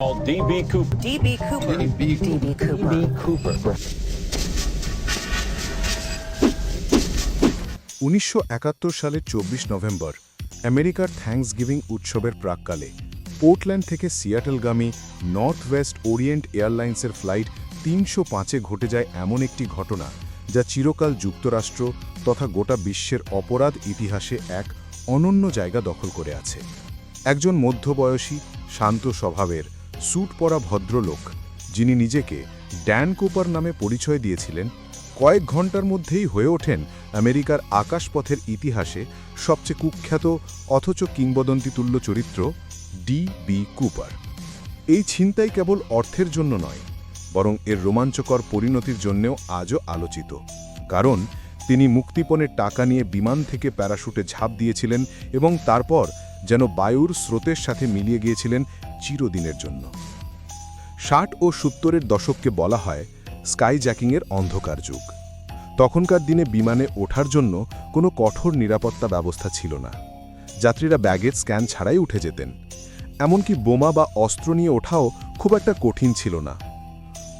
called DB Cooper. DB Cooper. DB Cooper. DB Cooper. উনিশশো সালের চব্বিশ নভেম্বর আমেরিকার থ্যাঙ্কস গিভিং উৎসবের প্রাককালে পোর্টল্যান্ড থেকে সিয়াটেলগামী নর্থ ওয়েস্ট ওরিয়েন্ট এয়ারলাইন্সের ফ্লাইট তিনশো পাঁচে ঘটে যায় এমন একটি ঘটনা যা চিরকাল যুক্তরাষ্ট্র তথা গোটা বিশ্বের অপরাধ ইতিহাসে এক অনন্য জায়গা দখল করে আছে একজন মধ্যবয়সী শান্ত স্বভাবের স্যুট পরা ভদ্রলোক, যিনি নিজেকে ড্যান কোপার নামে পরিচয় দিয়েছিলেন, কয়েক ঘণ্টার মধ্যেই হয়ে ওঠেন আমেরিকার আকাশপথের ইতিহাসে সবচেয়ে কুখ্যাত অথচ কিংবদন্তিতুল্য চরিত্র ডি বি কুপার। এই ছিনতাই কেবল অর্থের জন্য নয়, বরং এর রোমাঞ্চকর পরিণতির জন্যও আজও আলোচিত। কারণ তিনি মুক্তিপণের টাকা নিয়ে বিমান থেকে প্যারাশুটে ঝাঁপ দিয়েছিলেন এবং তারপর যেন বায়ুর স্রোতের সাথে মিলিয়ে গিয়েছিলেন চিরদিনের জন্য। ষাট ও সত্তরের দশককে বলা হয় স্কাই জ্যাকিংয়ের অন্ধকার যুগ। তখনকার দিনে বিমানে ওঠার জন্য কোনো কঠোর নিরাপত্তা ব্যবস্থা ছিল না। যাত্রীরা ব্যাগেজ স্ক্যান ছাড়াই উঠে যেতেন। এমনকি বোমা বা অস্ত্র নিয়ে ওঠাও খুব একটা কঠিন ছিল না।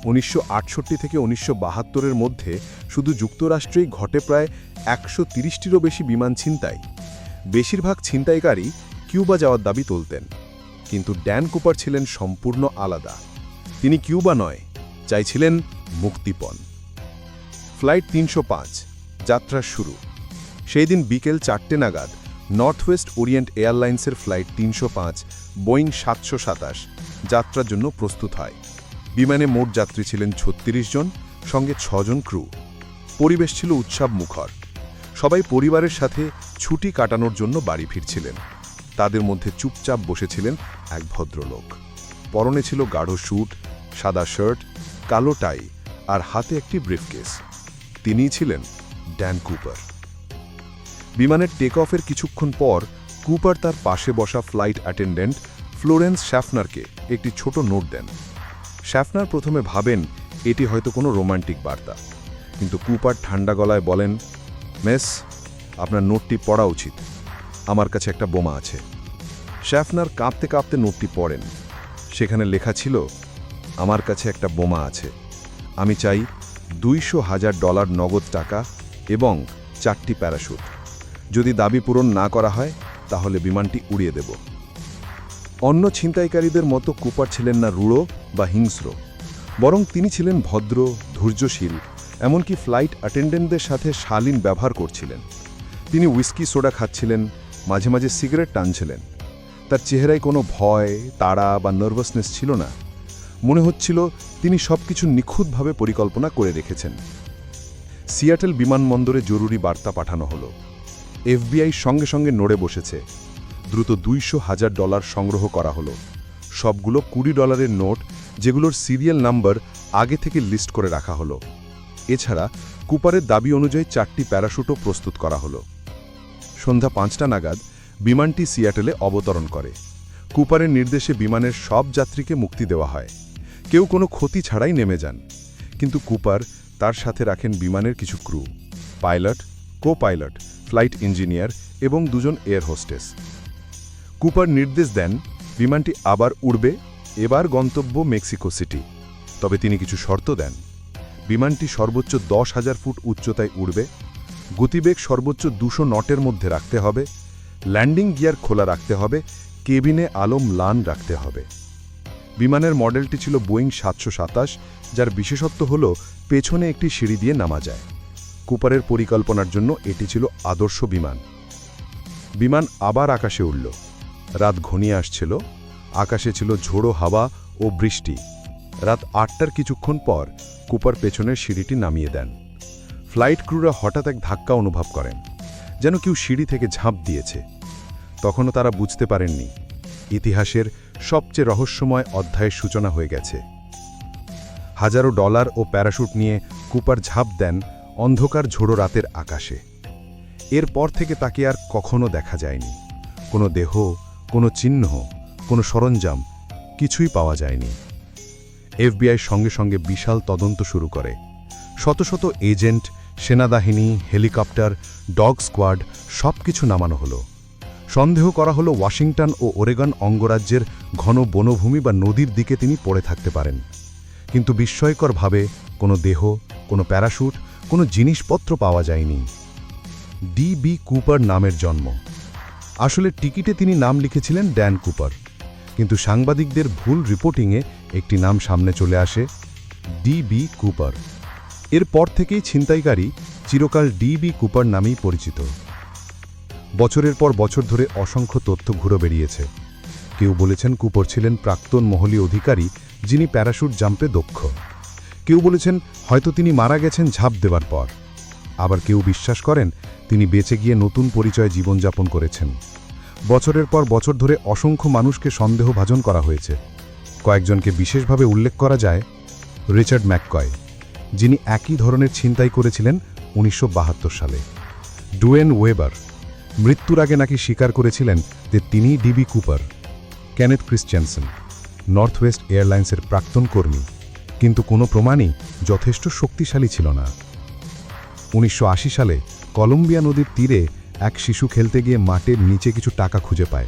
উনিশশো আটষট্টি থেকে উনিশশো বাহাত্তরের মধ্যে শুধু যুক্তরাষ্ট্রেই ঘটে প্রায় একশো তিরিশটিরও বেশি বিমান ছিনতাই। বেশিরভাগ ছিনতাইকারী কিউবা যাওয়ার দাবি তুলতেন। কিন্তু ড্যান কুপার ছিলেন সম্পূর্ণ আলাদা। তিনি কিউবা নয়, চাইছিলেন মুক্তিপণ। ফ্লাইট তিনশো যাত্রার শুরু। সেই দিন বিকেল চারটে নাগাদ নর্থ ওয়েস্ট ওরিয়েন্ট এয়ারলাইন্সের ফ্লাইট তিনশো পাঁচ, বোয়িং সাতশো সাতাশ, যাত্রার জন্য প্রস্তুত হয়। বিমানে মোট যাত্রী ছিলেন ছত্রিশ জন, সঙ্গে ছজন ক্রু। পরিবেশ ছিল উৎসব মুখর সবাই পরিবারের সাথে ছুটি কাটানোর জন্য বাড়ি ফিরছিলেন। তাদের মধ্যে চুপচাপ বসেছিলেন এক ভদ্রলোক। পরনে ছিল গাঢ় স্যুট সাদা শার্ট, কালো টাই আর হাতে একটি ব্রিফকেস। তিনিই ছিলেন ড্যান কুপার। বিমানের টেক অফের কিছুক্ষণ পর কুপার তার পাশে বসা ফ্লাইট অ্যাটেন্ডেন্ট ফ্লোরেন্স শ্যাফনারকে একটি ছোট নোট দেন। শ্যাফনার প্রথমে ভাবেন এটি হয়তো কোনো রোমান্টিক বার্তা। কিন্তু কুপার ঠান্ডা গলায় বলেন, মেস, আপনার নোটটি পড়া উচিত। আমার কাছে একটা বোমা আছে। শ্যাফনার কাঁপতে কাঁপতে নোটটি পড়েন। সেখানে লেখা ছিল, আমার কাছে একটা বোমা আছে। আমি চাই দুইশো হাজার ডলার নগদ টাকা এবং চারটি প্যারাশুট। যদি দাবি পূরণ না করা হয়, তাহলে বিমানটি উড়িয়ে দেব। অন্য ছিনতাইকারীদের মতো কুপার ছিলেন না রূঢ় বা হিংস্র। বরং তিনি ছিলেন ভদ্র, ধৈর্যশীল, এমনকি ফ্লাইট অ্যাটেন্ডেন্টদের সাথে শালীন ব্যবহার করছিলেন। তিনি উইস্কি সোডা খাচ্ছিলেন মাঝে মাঝে সিগারেট টানছিলেন। তার চেহারায় কোনো ভয়, তাড়া বা নার্ভাসনেস ছিল না। মনে হচ্ছিল তিনি সবকিছু নিখুঁতভাবে পরিকল্পনা করে রেখেছেন। সিয়াটেল বিমানবন্দরে জরুরি বার্তা পাঠানো হলো। এফবিআই সঙ্গে সঙ্গে নড়ে বসেছে। দ্রুত দুইশো হাজার ডলার সংগ্রহ করা হলো। সবগুলো কুড়ি ডলারের নোট, যেগুলোর সিরিয়াল নাম্বার আগে থেকে লিস্ট করে রাখা হলো। এছাড়া কুপারের দাবি অনুযায়ী চারটি প্যারাশুটও প্রস্তুত করা হলো। সন্ধ্যা পাঁচটা নাগাদ বিমানটি সিয়াটেলে অবতরণ করে। কুপারের নির্দেশে বিমানের সব যাত্রীকে মুক্তি দেওয়া হয়। কেউ কোনো ক্ষতি ছাড়াই নেমে যান। কিন্তু কুপার তার সাথে রাখেন বিমানের কিছু crew, pilot co pilot flight engineer এবং দুজন এয়ার হোস্টেস। কুপার নির্দেশ দেন বিমানটি আবার উড়বে, এবার গন্তব্য মেক্সিকো সিটি। তবে তিনি কিছু শর্ত দেন। বিমানটি সর্বোচ্চ দশ হাজার ফুট উচ্চতায় উড়বে গতিবেগ সর্বোচ্চ দুশো নটের মধ্যে রাখতে হবে, ল্যান্ডিং গিয়ার খোলা রাখতে হবে, কেবিনে আলম লান রাখতে হবে। বিমানের মডেলটি ছিল বোয়িং সাতশো সাতাশ, যার বিশেষত্ব হল পেছনে একটি সিঁড়ি দিয়ে নামা যায়। কুপারের পরিকল্পনার জন্য এটি ছিল আদর্শ বিমান। বিমান আবার আকাশে উঠল রাত ঘনিয়ে আসছিল, আকাশে ছিল ঝোড়ো হাওয়া ও বৃষ্টি। রাত আটটার কিছুক্ষণ পর কুপার পেছনের সিঁড়িটি নামিয়ে দেন। ফ্লাইট ক্রুরা হঠাৎ এক ধাক্কা অনুভব করেন, যেন কেউ সিঁড়ি থেকে ঝাঁপ দিয়েছে। তখনও তারা বুঝতে পারেননি, ইতিহাসের সবচেয়ে রহস্যময় অধ্যায়ের সূচনা হয়ে গেছে। হাজারো ডলার ও প্যারাশুট নিয়ে কুপার ঝাঁপ দেন অন্ধকার ঝোড়ো রাতের আকাশে। এরপর থেকে তাকে আর কখনো দেখা যায়নি। কোনো দেহ, কোনো চিহ্ন, কোনো সরঞ্জাম, কিছুই পাওয়া যায়নি। এফবিআই সঙ্গে সঙ্গে বিশাল তদন্ত শুরু করে। শত শত এজেন্ট সেনাবাহিনী, হেলিকপ্টার, ডগ স্কোয়াড সব কিছু নামানো হলো। সন্দেহ করা হলো ওয়াশিংটন ও ওরেগন অঙ্গরাজ্যের ঘন বনভূমি বা নদীর দিকে তিনি পড়ে থাকতে পারেন। কিন্তু বিস্ময়করভাবে কোনো দেহ, কোনো প্যারাশুট, কোনো জিনিসপত্র পাওয়া যায়নি। ডি বি কুপার নামের জন্ম। আসলে টিকিটে তিনি নাম লিখেছিলেন ড্যান কুপার। কিন্তু সাংবাদিকদের ভুল রিপোর্টিংয়ে একটি নাম সামনে চলে আসে, ডি বি কুপার। এরপর থেকেই ছিনতাইকারী চিরকাল ডি বি কুপার নামেই পরিচিত। বছরের পর বছর ধরে অসংখ্য তথ্য ঘুরে বেরিয়েছে কেউ বলেছেন কুপর ছিলেন প্রাক্তন মহলি অধিকারী, যিনি প্যারাশুট জাম্পে দক্ষ। কেউ বলেছেন হয়তো তিনি মারা গেছেন ঝাঁপ দেওয়ার পর। আবার কেউ বিশ্বাস করেন তিনি বেঁচে গিয়ে নতুন পরিচয়ে জীবনযাপন করেছেন। বছরের পর বছর ধরে অসংখ্য মানুষকে সন্দেহভাজন করা হয়েছে। কয়েকজনকে বিশেষভাবে উল্লেখ করা যায়, রিচার্ড ম্যাককয়। যিনি একই ধরনের ছিনতাই করেছিলেন উনিশশো বাহাত্তর সালে। ডুয়েন ওয়েবার মৃত্যুর আগে নাকি স্বীকার করেছিলেন যে তিনি DB Cooper Kenneth Christiansen North West এয়ারলাইন্সের প্রাক্তন কর্মী। কিন্তু কোনো প্রমাণই যথেষ্ট শক্তিশালী ছিল না। উনিশশো আশি সালে কলম্বিয়া নদীর তীরে এক শিশু খেলতে গিয়ে মাটির নিচে কিছু টাকা খুঁজে পায়।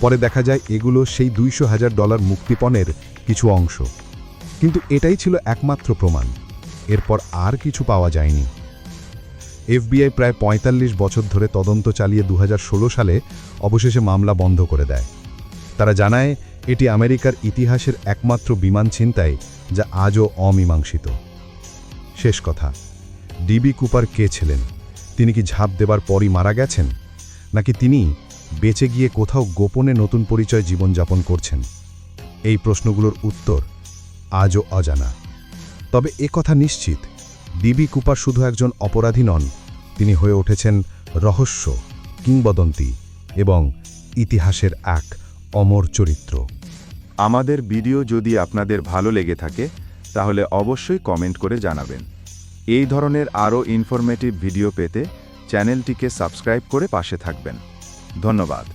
পরে দেখা যায় এগুলো সেই দুইশো হাজার ডলার মুক্তিপণের কিছু অংশ। কিন্তু এটাই ছিল একমাত্র প্রমাণ। এরপর আর কিছু পাওয়া যায়নি। এফবিআই প্রায় ৪৫ বছর ধরে তদন্ত চালিয়ে দু হাজার ষোলো সালে অবশেষে মামলা বন্ধ করে দেয়। তারা জানায়, এটি আমেরিকার ইতিহাসের একমাত্র বিমান ছিনতাই, যা আজও অমীমাংসিত। শেষ কথা ডিবি কুপার কে ছিলেন? তিনি কি ঝাঁপ দেবার পরই মারা গেছেন? নাকি তিনি বেঁচে গিয়ে কোথাও গোপনে নতুন পরিচয় জীবনযাপন করছেন? এই প্রশ্নগুলোর উত্তর আজও অজানা। তবে এ কথা নিশ্চিত ডিবি কুপার শুধু একজন অপরাধী নন, তিনি হয়ে উঠেছেন রহস্য, কিংবদন্তি এবং ইতিহাসের এক অমর চরিত্র। আমাদের ভিডিও যদি আপনাদের ভালো লেগে থাকে, তাহলে অবশ্যই কমেন্ট করে জানাবেন। এই ধরনের আরও ইনফরমেটিভ ভিডিও পেতে চ্যানেলটিকে সাবস্ক্রাইব করে পাশে থাকবেন। ধন্যবাদ।